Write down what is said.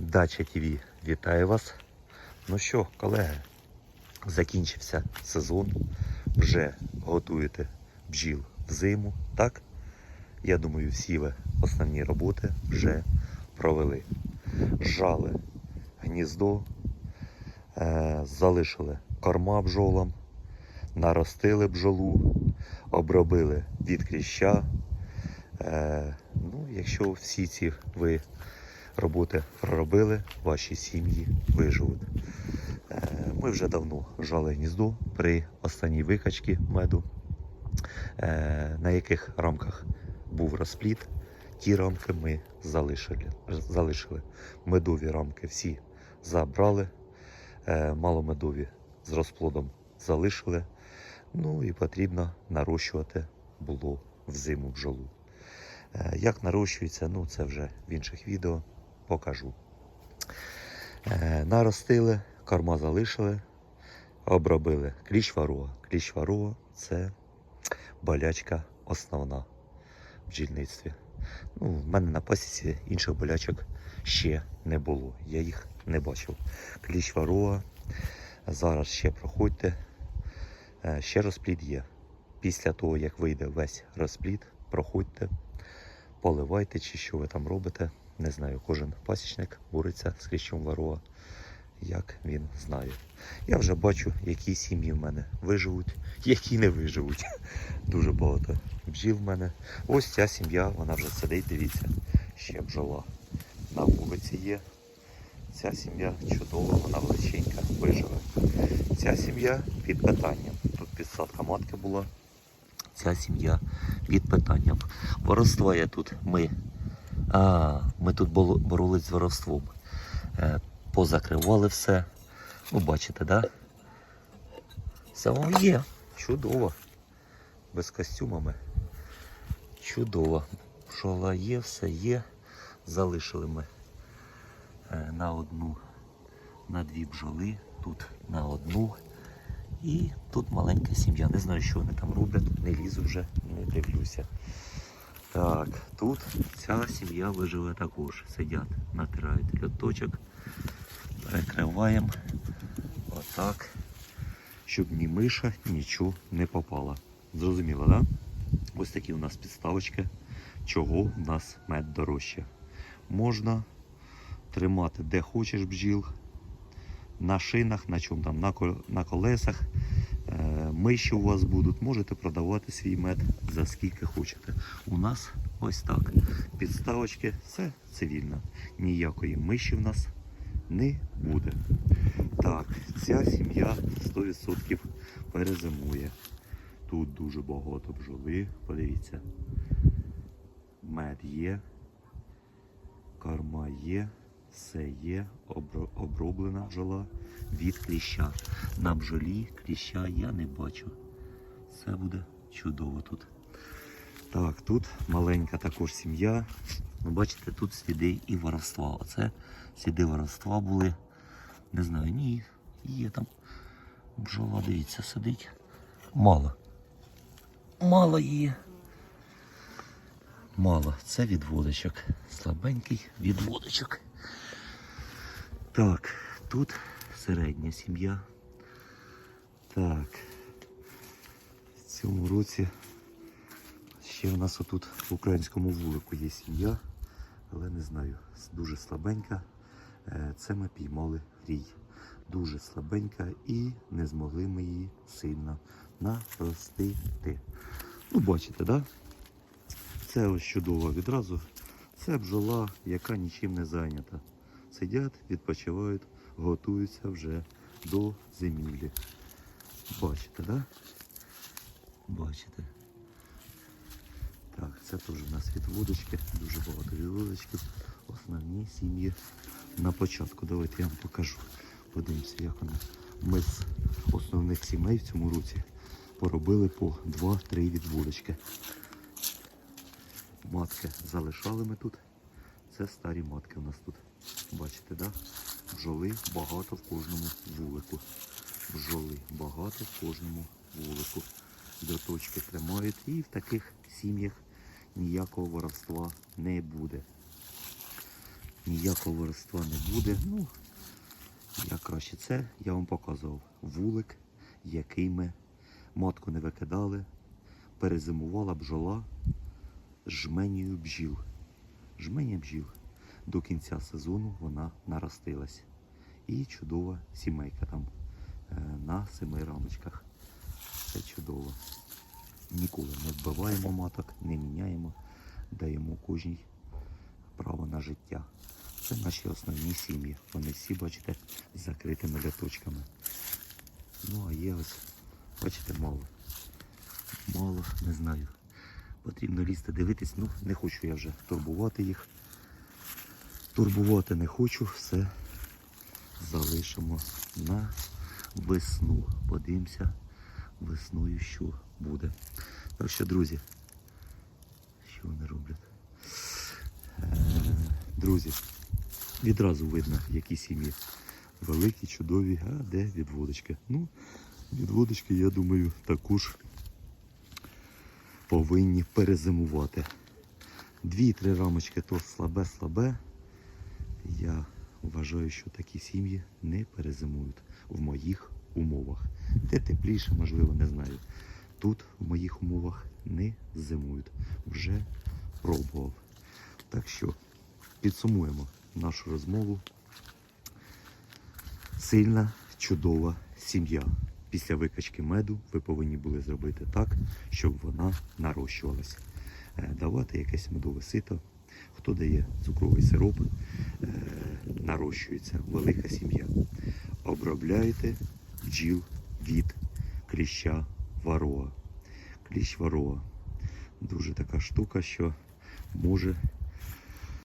Дача ТВ вітаю вас. Ну що, колеги, закінчився сезон. Вже готуєте бджіл в зиму, так? Я думаю, всі ви основні роботи вже провели. Жали гніздо, е, залишили корма бджолам, наростили бджолу, обробили від кліща. Е, ну, якщо всі ці ви роботи проробили, ваші сім'ї виживуть. Е, Ми вже давно жали гніздо при останній викачці меду, е, на яких рамках був розпліт. Ті рамки ми залишили. залишили. Медові рамки всі забрали, е, маломедові з розплодом залишили. Ну і потрібно нарощувати було в зиму бджолу. Як нарощується, ну це вже в інших відео покажу. Е, Наростили, корма залишили, обробили кліщ варога. Кліщ варога це болячка основна в бджільництві. Ну, в мене на пасіці інших болячок ще не було. Я їх не бачив. Кліщ варога. Зараз ще проходьте. Е, Ще розплід є. Після того, як вийде весь розплід, проходьте, поливайте чи що ви там робите. Не знаю, кожен пасічник бореться з кліщом ворога, як він знає. Я вже бачу, які сім'ї в мене виживуть, які не виживуть. Дуже багато бджіл в мене. Ось ця сім'я, вона вже сидить, дивіться, ще бджола на вулиці є. Ця сім'я чудова, вона величенька, виживе. Ця сім'я під питанням. Тут підсадка матки була. Ця сім'я під питанням. Воровство я тут ми. А, ми тут боролись з воровством. Е, позакривали все. Ну, бачите, да? Все воно є. Чудово. Без костюмами. Чудово. Пшола є, все є. Залишили ми е, на одну, на дві бджоли, тут на одну. І тут маленька сім'я. Не знаю, що вони там роблять, не лізу вже, не дивлюся. Так, тут ця сім'я виживе також. Сидять, натирають льоточок, перекриваємо отак, щоб ні миша, нічого не попало. Зрозуміло, так? Да? Ось такі у нас підставочки, чого в нас мед дорожче. Можна тримати де хочеш бджіл, на шинах, на чому там, на колесах. Миші у вас будуть, можете продавати свій мед за скільки хочете. У нас ось так. Підставочки, все цивільно. Ніякої миші в нас не буде. Так, ця сім'я 100% перезимує. Тут дуже багато бджоли. Подивіться. Мед є, корма є, все є, оброблена бджола від кліща. На бджолі кліща я не бачу. Все буде чудово тут. Так, тут маленька також сім'я. Ви бачите, тут сліди і воровства. Оце сліди воровства були. Не знаю, ні, є там. Бджола, дивіться, сидить. Мало. Мало є. Мало. Це відводочок. Слабенький відводочок. Так, тут середня сім'я. Так. В цьому році ще в нас отут в українському вулику є сім'я, але не знаю, дуже слабенька. Е, Це ми піймали рій. Дуже слабенька і не змогли ми її сильно наростити. Ну, бачите, да? Це ось чудово відразу. Це бджола, яка нічим не зайнята. Сидять, відпочивають, готуються вже до зимівлі. Бачите, да? Бачите. Так, це теж у нас відводочки, дуже багато відводочків. Основні сім'ї на початку. Давайте я вам покажу. Подивимося, як воно. Ми з основних сімей в цьому році поробили по 2-3 відводочки. Матки залишали ми тут. Це старі матки у нас тут. Бачите, да? Бджоли багато в кожному вулику. Бджоли багато в кожному вулику. Доточки тримають і в таких сім'ях ніякого воровства не буде. ніякого воровства не буде. Ну, як краще це, я вам показував вулик, який ми матку не викидали, перезимувала бджола жменію бджіл. Жменя бджіл. До кінця сезону вона наростилась. І чудова сімейка там е, на семи рамочках. Це чудово. Ніколи не вбиваємо маток, не міняємо, даємо кожній право на життя. Це наші основні сім'ї. Вони всі, бачите, з закритими ляточками. Ну, а є ось, бачите, мало. Мало, не знаю. Потрібно лізти дивитись, ну не хочу я вже турбувати їх. Турбувати не хочу, все залишимо на весну. Подивимося весною, що буде. Так що, друзі, що вони роблять? Е, Друзі, відразу видно, які сім'ї великі, чудові, а де відводочки. Ну, відводочки, я думаю, також повинні перезимувати. Дві-три рамочки то слабе-слабе. Я вважаю, що такі сім'ї не перезимують в моїх умовах. Де тепліше, можливо, не знаю. Тут в моїх умовах не зимують. Вже пробував. Так що підсумуємо нашу розмову. Сильна, чудова сім'я. Після викачки меду ви повинні були зробити так, щоб вона нарощувалася. Е, Давати якесь медове сито. Хто дає цукровий сироп, е, нарощується велика сім'я. Обробляйте бджіл від кліща вароа. Кліщ вароа. Дуже така штука, що може